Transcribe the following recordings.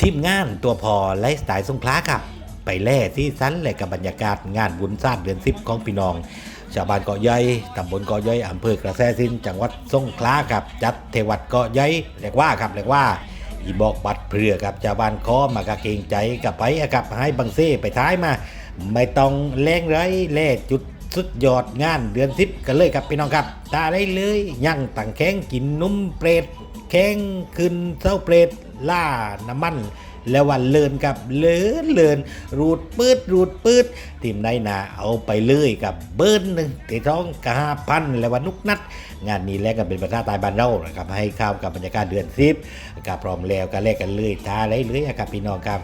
ทีมงานตัวพอไลฟ์สไตล์สงขลาครับ ไปแล่ที่สันและกับบรรยากาศงานบุญสร้างเดือนสิบของพี่น้อง ชาวบ้านเกาะใหญ่ตำบลเกาะใหญ่อำเภอกระแสสินจังหวัดสงขลาครับ จัดเทวัดเกาะใหญ่เรียกว่าครับเรียกว่าอีบอกบัตรเพื่อกับชาวบ้านคอมากะเกงใจกับไปกับให้บังเซ่ไปท้ายมา ไม่ต้องแรงไรแล่จุดสุดยอดงานเดือนสิบกันเลยครับพี่น้องครับตาได้เลย ยั่งต่างแข้งกินนุ่มเปรตแข้งขึ้นเส้าเปรต ล่าน้ำมัน แล้ววันเลินกับเลินเลินรูดปืดรูดปืดทีมไดนาเอาไปเลยกับเบิ้ลหนึ่งตีท้องกาพันแล้ววันนุกนัด งานนี้แลกกันเป็นประธานตายบ้านเรานะครับให้ข้าวกับบรรยากาศเดือนสิบกับพร้อมแล้วก็แลกกันเลยท้าได้เลยอะครับพี่น้องครับ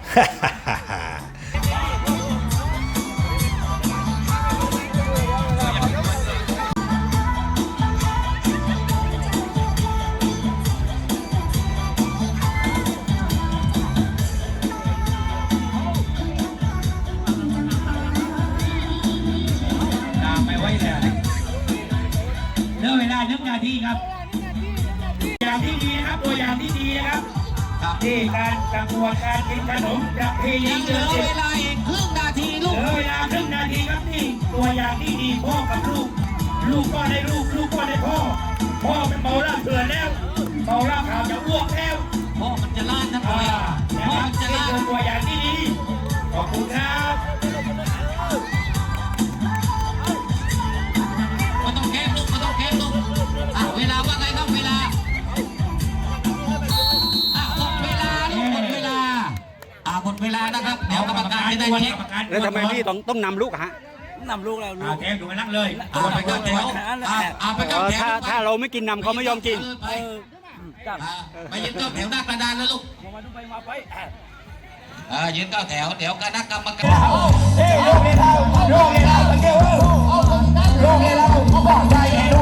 เหลือเวลาหนึ่งนาทีครับตัวอย่างที่ดีนะครับตัวอย่างที่ดีนะครับที่การประกวดการกินขนมจากเพลงยังเหเดืลืออนสิบเวลาอีกครึ่งนาทีลูเหกลือเวลาครึ่งนาทีครับนี่ตัวอย่างที่ดีพ่อกับลูก ลูกก็ได้ลูกลูกก็ได้พ่อ พ่อเป็นเมาเหล้าเถื่อนแล้วเมาเหล้าขาวจะอ้วกแล้วพ่อมันจะลาดนะพ่อ เวลานะครับเดี๋ยวกรรมการจะได้เช็คกรรมการแล้วทำไมพี่ต้องต้องนำลูกอะฮะนำลูกแล้วลูอ่ากแทงอยู่กันนั่งเลยอะไปเข้าแถวอะอะไปเอเข้าอแถวถ้าถ้าเราไม่กินนำเขาไม่ยอมกิน ไปเออจับอะไปยืนเข้าแถวหน้ากระดานแล้วลูกมาดูไปมาไปอะอะยืนเข้าแถวเดี๋ยวคณะกรรมการเฮ้ยโลกเลยเราโลกเลยเราตะเกียบเว้ยโลกเลยเราได้แน่นอน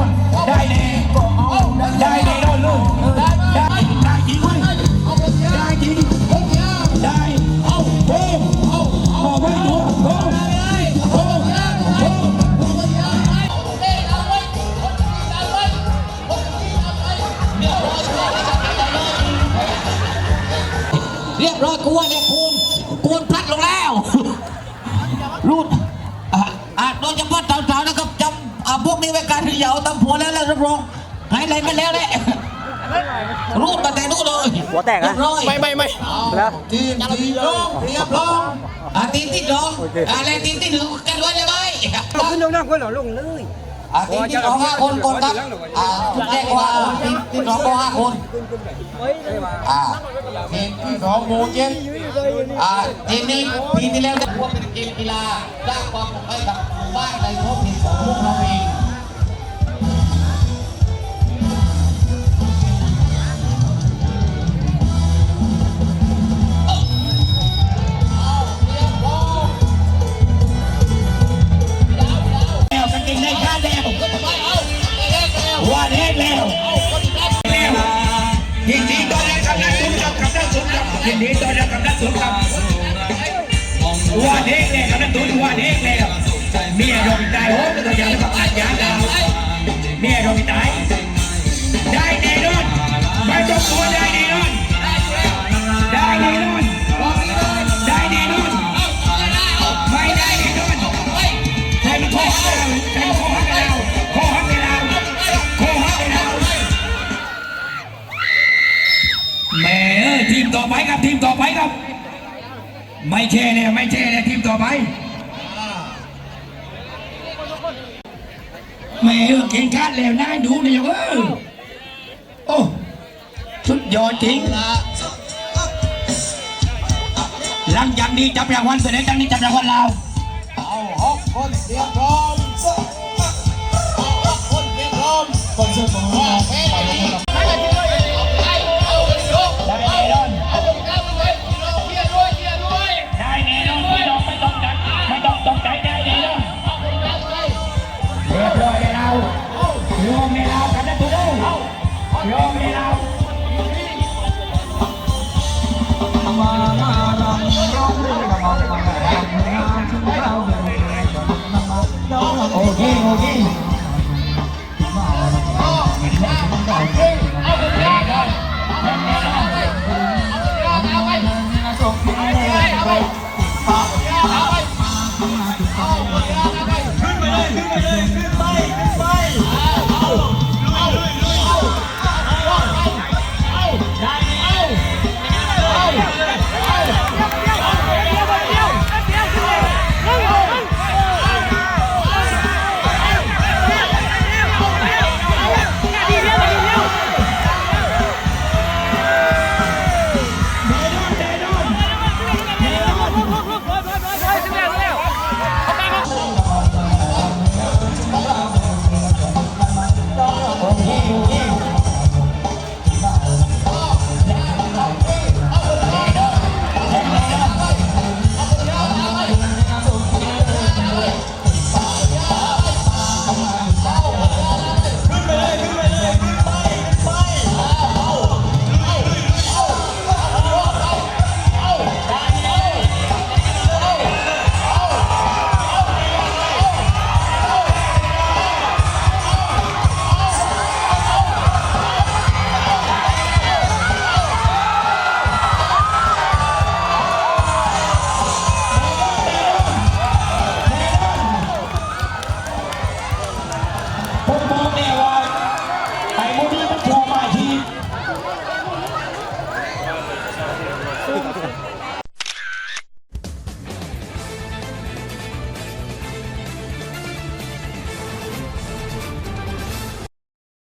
โดยเฉพาะสาวๆนะครับจำอะพวกนี้ไว้การที่อย่าเอาตำผัวแล้วแล้วรับรองหายอะไรไม่แล้วแหละรูดมาแต่นู้นเลยหัวแตกนะเรียบร้อยไม่ไม่ไม่เอาแล้วทีมที่สองเรียบร้อยอะทีมที่สองอะและทีมที่หนึ่งกันไว้เลยไหมขึ้นลงนั่งคนหล่อลงเลย อะทีมที่สองห้าคนก่อนครับอะแจ้งว่าทีมที่สองก็ห้าคนอะทีมที่สองโมเจ็ดอะทีมนี้ปีที่แล้วได้ร่วมเป็นเกมกีฬาสร้างความปลอดภัยกับหมู่บ้านในท้องถิ่นของพวกเราเอง โดนตายได้แน่นอนไม่ต้องกลัวได้แน่นอนได้แน่นอนได้แน่นอนไม่ได้แน่นอนใช่มันข้อหักเราใช่มันข้อหักเราข้อหักเราข้อหักเราแม่เอ้ยทีมต่อไปครับทีมต่อไปครับ ไม่แช่เลยไม่แช่เลยทีมต่อไป แม่เออเก่งคาดแล้วน่าดูเนี่ยเออโอ้สุดยอดจริงหลังจากนี้จับรางวัลเสร็จแล้วจากนี้จับรางวัลเราเอาหกคนเตรียมพร้อมเอาหกคนเตรียมพร้อมคนเชื่อไปล Pogi.